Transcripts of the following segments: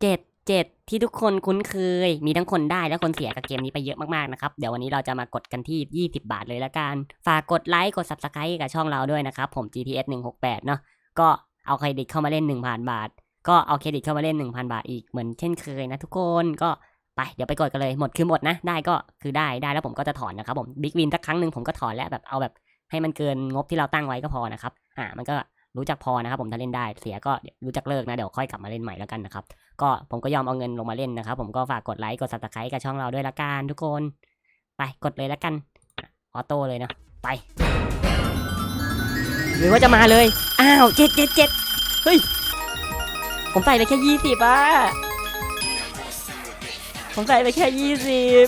เจ็ดเจ็ดที่ทุกคนคุ้นเคย มีทั้งคนได้และคนเสียกับเกมนี้ไปเยอะมากๆนะครับ เดี๋ยววันนี้เราจะมากดกันที่ 20 บาทเลยละกัน ฝากกดไลค์กด subscribe กับช่องเราด้วยนะครับ ผม GTS 168 เนาะก็เอาเครดิตเข้ามาเล่น 1,000 บาท ก็เอาเครดิตเข้ามาเล่น 1,000 บาทอีกเหมือนเช่นเคยนะทุกคนก็ไปเดี๋ยวไปกดกันเลยหมดคือหมดนะ ได้ก็คือได้ได้แล้วผมก็จะถอนนะครับผมบิ๊กวินสักครั้งหนึ่งผมก็ถอนแล้วแบบเอาแบบให้มันเกินงบที่เราตั้งไว้ก็พอนะครับอ่ามันก็ รู้จักพอนะครับ ผมถ้าเล่นได้เสียก็รู้จักเลิกนะ เดี๋ยวค่อยกลับมาเล่นใหม่แล้วกันนะครับ ก็ผมก็ยอมเอาเงินลงมาเล่นนะครับ ผมก็ฝากกดไลค์กด subscribe กับช่องเราด้วยละกันทุกคน ไปกดเลยละกันออโต้เลยนะ ไป หรือว่าจะมาเลย อ้าวเจ็ดเจ็ดเจ็ดเฮ้ย ผมใส่ไปแค่ยี่สิบอะผมใส่ไปแค่ยี่สิบ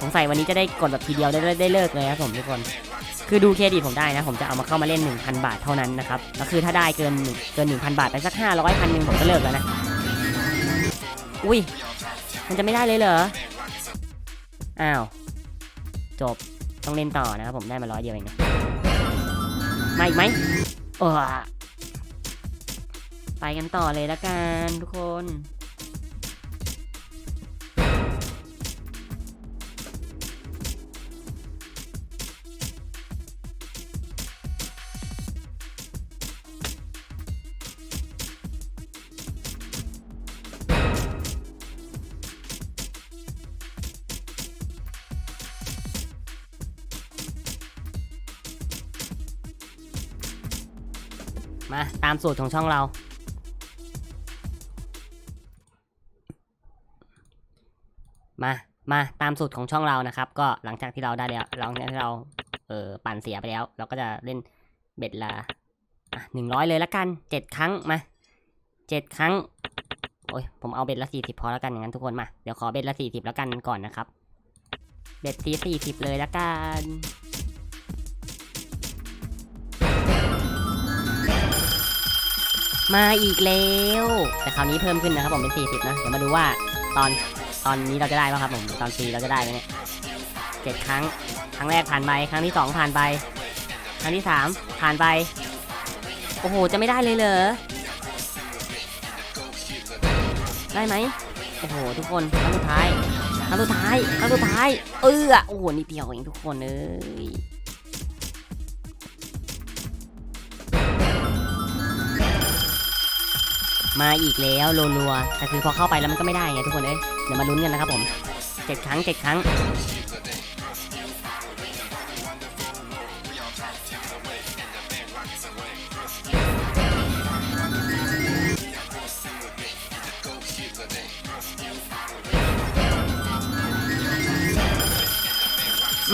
ผมใส่วันนี้จะได้กดแบบทีเดียวได้ได้ได้เลิกเลยครับผมทุกคน คือดูเครดิตผมได้นะ ผมจะเอามาเข้ามาเล่น 1,000 บาทเท่านั้นนะครับแล้วคือถ้าได้เกินหนึ่งเกิน 1,000 บาทไปสัก 500พันหนึ่งผมก็เลิกแล้วนะ อุ้ย มันจะไม่ได้เลยเหรอ อ้าว จบ ต้องเล่นต่อนะครับผมได้มาร้อยเดียวเองนะมาอีกไหมโอ้ไปกันต่อเลยละกันทุกคน มาตามสูตรของช่องเรา มามาตามสูตรของช่องเรานะครับ ก็หลังจากที่เราได้แล้วหลังจากที่เราเออปั่นเสียไปแล้ว เราก็จะเล่นเบ็ดละหนึ่งร้อยเลยละกันเจ็ดครั้งมาเจ็ดครั้งโอ้ยผมเอาเบ็ดละสี่สิบพอแล้วกันอย่างนั้นทุกคนมาเดี๋ยวขอเบ็ดละสี่สิบแล้วกันก่อนนะครับ เบ็ดตีสี่สิบเลยละกัน มาอีกแล้ว แต่คราวนี้เพิ่มขึ้นนะครับผมเป็น 40 นะ เดี๋ยวมาดูว่าตอนตอนนี้เราจะได้ป่ะครับผม ตอนฟรีเราจะได้ไหมเนี่ยเจ็ดครั้ง ครั้งแรกผ่านไป ครั้งที่สองผ่านไป ครั้งที่สามผ่านไป โอ้โห จะไม่ได้เลยเหรอ ได้ไหมโอ้โห ทุกคน ครั้งสุดท้าย ครั้งสุดท้าย ครั้งสุดท้าย เออโอ้โหนิดเดียวเองทุกคนเอ้ย มาอีกแล้วรัวๆแต่คือพอเข้าไปแล้วมันก็ไม่ได้ไงทุกคนเอ้ยเดี๋ยวมาลุ้นกันนะครับผมเจ็ดครั้งเจ็ดครั้ง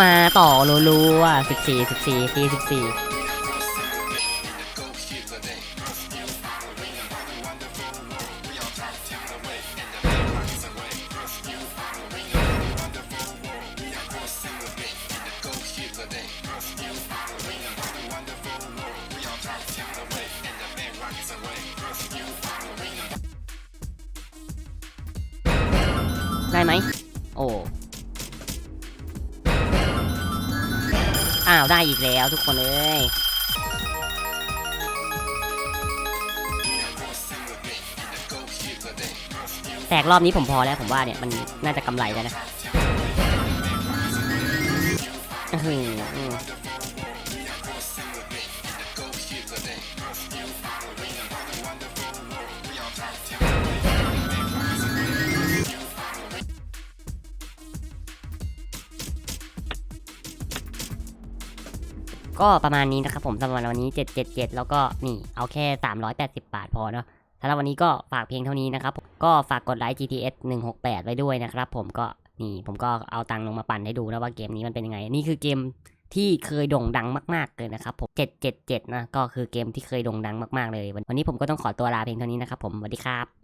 มาต่อรัวๆสิบสี่สิบสี่ตีสิบสี่ ได้ไหม โอ้ อ้าว ได้อีกแล้วทุกคนเอ้ยแตกรอบนี้ผมพอแล้วผมว่าเนี่ย มันน่าจะกำไรแล้วนะอือ ก็ประมาณนี้นะครับผมสำหรับวันนี้ 777 แล้วก็นี่เอาแค่ 380 บาทพอเนาะสำหรับวันนี้ก็ฝากเพียงเท่านี้นะครับก็ฝากกดไลค์ GTS 168 ไว้ด้วยนะครับผมก็นี่ผมก็เอาตังค์ลงมาปั่นให้ดูนะว่าเกมนี้มันเป็นยังไง นี่คือเกมที่เคยโด่งดังมาก ๆ เลยนะครับผม 777 นะ ก็คือเกมที่เคยโด่งดังมาก ๆ เลย วันนี้ผมก็ต้องขอตัวลาเพียงเท่านี้นะครับผม สวัสดีครับ